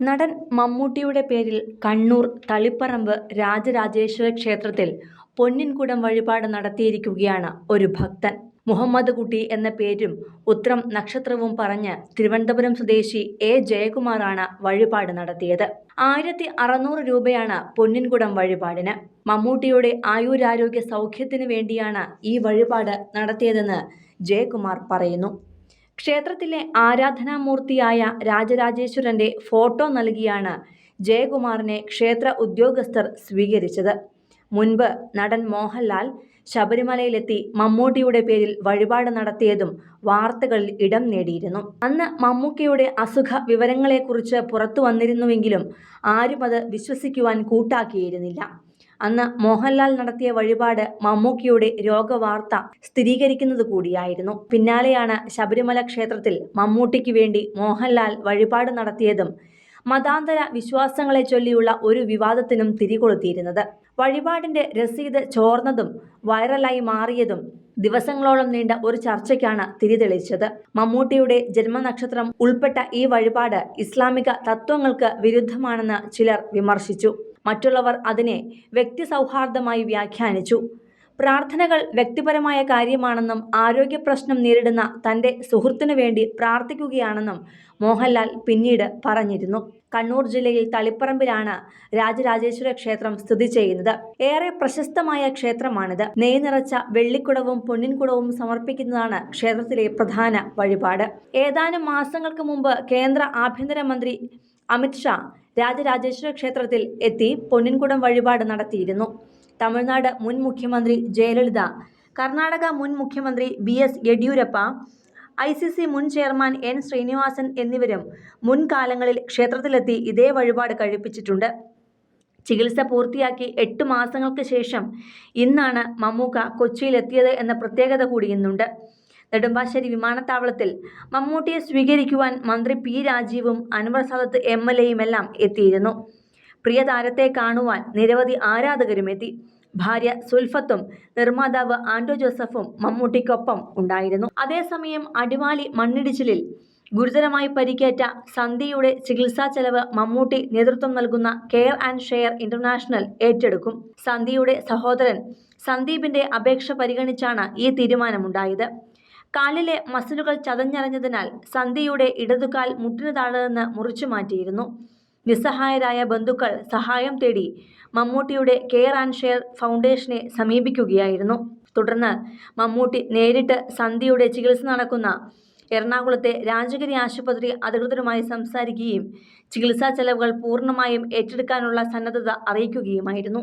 നടൻ മമ്മൂട്ടിയുടെ പേരിൽ കണ്ണൂർ തളിപ്പറമ്പ് രാജരാജേശ്വര ക്ഷേത്രത്തിൽ പൊന്നിൻകുടം വഴിപാട് നടത്തിയിരിക്കുകയാണ് ഒരു ഭക്തൻ. മുഹമ്മദ് കുട്ടി എന്ന പേരും ഉത്രം നക്ഷത്രവും പറഞ്ഞ് തിരുവനന്തപുരം സ്വദേശി എ ജയകുമാറാണ് വഴിപാട് നടത്തിയത്. ആയിരത്തി അറുന്നൂറ് രൂപയാണ് പൊന്നിൻകുടം വഴിപാടിന്. മമ്മൂട്ടിയുടെ ആയുരാരോഗ്യ സൗഖ്യത്തിനു വേണ്ടിയാണ് ഈ വഴിപാട് നടത്തിയതെന്ന് ജയകുമാർ പറയുന്നു. ക്ഷേത്രത്തിലെ ആരാധനാമൂർത്തിയായ രാജരാജേശ്വരന്റെ ഫോട്ടോ നൽകിയാണ് ജയകുമാറിനെ ക്ഷേത്ര ഉദ്യോഗസ്ഥർ സ്വീകരിച്ചത്. മുൻപ് നടൻ മോഹൻലാൽ ശബരിമലയിലെത്തി മമ്മൂട്ടിയുടെ പേരിൽ വഴിപാട് നടത്തിയതും വാർത്തകളിൽ ഇടം നേടിയിരുന്നു. അന്ന് മമ്മൂക്കയുടെ അസുഖ വിവരങ്ങളെക്കുറിച്ച് പുറത്തു വന്നിരുന്നുവെങ്കിലും ആരും അത് വിശ്വസിക്കുവാൻ കൂട്ടാക്കിയിരുന്നില്ല. അന്ന് മോഹൻലാൽ നടത്തിയ വഴിപാട് മമ്മൂക്കിയുടെ രോഗവാർത്ത സ്ഥിരീകരിക്കുന്നത് കൂടിയായിരുന്നു. പിന്നാലെയാണ് ശബരിമല ക്ഷേത്രത്തിൽ മമ്മൂട്ടിക്ക് വേണ്ടി മോഹൻലാൽ വഴിപാട് നടത്തിയതും മതാന്തര വിശ്വാസങ്ങളെ ചൊല്ലിയുള്ള ഒരു വിവാദത്തിനും തിരികൊളുത്തിയിരുന്നത്. വഴിപാടിന്റെ രസീത് ചോർന്നതും വൈറലായി മാറിയതും ദിവസങ്ങളോളം നീണ്ട ഒരു ചർച്ചയ്ക്കാണ് തിരിതെളിച്ചത്. മമ്മൂട്ടിയുടെ ജന്മനക്ഷത്രം ഉൾപ്പെട്ട ഈ വഴിപാട് ഇസ്ലാമിക തത്വങ്ങൾക്ക് വിരുദ്ധമാണെന്ന് ചിലർ വിമർശിച്ചു. മറ്റുള്ളവർ അതിനെ വ്യക്തി സൗഹാർദ്ദമായി വ്യാഖ്യാനിച്ചു. പ്രാർത്ഥനകൾ വ്യക്തിപരമായ കാര്യമാണെന്നും ആരോഗ്യ പ്രശ്നം നേരിടുന്ന തന്റെ സുഹൃത്തിനു വേണ്ടി പ്രാർത്ഥിക്കുകയാണെന്നും മോഹൻലാൽ പിന്നീട് പറഞ്ഞിരുന്നു. കണ്ണൂർ ജില്ലയിൽ തളിപ്പറമ്പിലാണ് രാജരാജേശ്വര ക്ഷേത്രം സ്ഥിതി ചെയ്യുന്നത്. ഏറെ പ്രശസ്തമായ ക്ഷേത്രമാണിത്. നെയ് നിറച്ച വെള്ളിക്കുടവും പൊന്നിൻകുടവും സമർപ്പിക്കുന്നതാണ് ക്ഷേത്രത്തിലെ പ്രധാന വഴിപാട്. ഏതാനും മാസങ്ങൾക്ക് മുമ്പ് കേന്ദ്ര ആഭ്യന്തരമന്ത്രി അമിത്ഷാ രാജരാജേശ്വര ക്ഷേത്രത്തിൽ എത്തി പൊന്നിൻകുടം വഴിപാട് നടത്തിയിരുന്നു. തമിഴ്നാട് മുൻ മുഖ്യമന്ത്രി ജയലളിത കർണാടക മുൻ മുഖ്യമന്ത്രി B S Yediyurappa I C C മുൻ ചെയർമാൻ എൻ ശ്രീനിവാസൻ എന്നിവരും മുൻകാലങ്ങളിൽ ക്ഷേത്രത്തിലെത്തി ഇതേ വഴിപാട് കഴിപ്പിച്ചിട്ടുണ്ട്. ചികിത്സ പൂർത്തിയാക്കി എട്ട് മാസങ്ങൾക്ക് ശേഷം ഇന്നാണ് മമ്മൂക്ക കൊച്ചിയിലെത്തിയത് എന്ന പ്രത്യേകത കൂടി ഇന്നുണ്ട്. നെടുമ്പാശ്ശേരി വിമാനത്താവളത്തിൽ മമ്മൂട്ടിയെ സ്വീകരിക്കുവാൻ മന്ത്രി പി രാജീവും അൻവർ സാദത്ത് എം എൽ എയുമെല്ലാം എത്തിയിരുന്നു. പ്രിയ താരത്തെ കാണുവാൻ നിരവധി ആരാധകരും എത്തി. ഭാര്യ സുൽഫത്തും നിർമ്മാതാവ് ആൻഡോ ജോസഫും മമ്മൂട്ടിക്കൊപ്പം ഉണ്ടായിരുന്നു. അതേസമയം അടിവാളി മണ്ണിടിച്ചിലിൽ ഗുരുതരമായി പരിക്കേറ്റ സന്ധ്യയുടെ ചികിത്സാ ചെലവ് മമ്മൂട്ടി നേതൃത്വം നൽകുന്ന കെയർ ആൻഡ് ഷെയർ ഇന്റർനാഷണൽ ഏറ്റെടുക്കും. സന്ധ്യയുടെ സഹോദരൻ സന്ദീപിന്റെ അപേക്ഷ പരിഗണിച്ചാണ് ഈ തീരുമാനമുണ്ടായത്. കാലിലെ മസിലുകൾ ചതഞ്ഞറിഞ്ഞതിനാൽ സന്ധ്യയുടെ ഇടതുകാൽ മുട്ടിന് മുറിച്ചു മാറ്റിയിരുന്നു നിസ്സഹായരായ ബന്ധുക്കൾ സഹായം തേടി മമ്മൂട്ടിയുടെ കെയർ ആൻഡ് ഷെയർ ഫൗണ്ടേഷനെ സമീപിക്കുകയായിരുന്നു. തുടർന്ന് മമ്മൂട്ടി നേരിട്ട് സന്ധ്യയുടെ ചികിത്സ നടക്കുന്ന എറണാകുളത്തെ രാജഗിരി ആശുപത്രി അധികൃതരുമായി സംസാരിക്കുകയും ചികിത്സാ ചെലവുകൾ പൂർണമായും ഏറ്റെടുക്കാനുള്ള സന്നദ്ധത അറിയിക്കുകയുമായിരുന്നു.